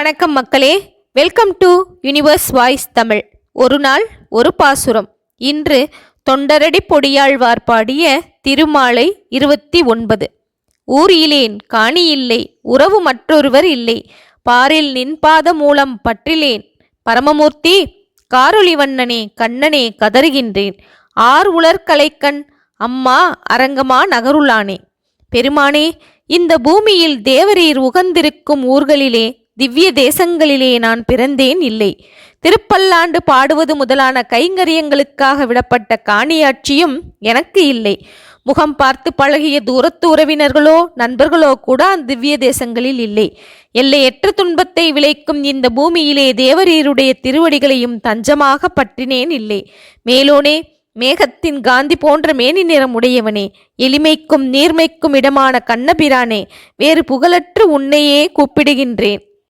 வணக்கம் மக்களே. Welcome to universe voice Tamil ஒரு நாள் ஒரு பாசுரம். இன்று தொண்டரடி பொடியாழ்வார் பாடிய திருமாலை இருபத்தி ஒன்பது. ஊரிலேன் காணியில்லை உறவு மற்றொருவர் இல்லை. பாரில் நின்பாத மூலம் பற்றிலேன். பரமமூர்த்தி காரொளிவண்ணனே கண்ணனே கதறுகின்றேன். ஆர் உலர்கலைக்கண் அம்மா அரங்கமா நகருளானே. பெருமானே இந்த பூமியில் தேவரீர் உகந்திருக்கும் ஊர்களிலே திவ்ய தேசங்களிலே நான் பிறந்தேன் இல்லை. திருப்பல்லாண்டு பாடுவது முதலான கைங்கரியங்களுக்காக விடப்பட்ட காணியாட்சியும் எனக்கு இல்லை. முகம் பார்த்து பழகிய தூரத்து உறவினர்களோ நண்பர்களோ கூட அந்த திவ்ய தேசங்களில் இல்லை. எல்லையற்ற துன்பத்தை விளைக்கும் இந்த பூமியிலே தேவரீருடைய திருவடிகளையும் தஞ்சமாக பற்றினேன் இல்லை. மேலோனே மேகத்தின் காந்தி போன்ற மேனி நிறம் உடையவனே எளிமைக்கும் நீர்மைக்கும் இடமான கண்ணபிரானே வேறு புகழற்று உன்னையே கூப்பிடுகின்றேன்.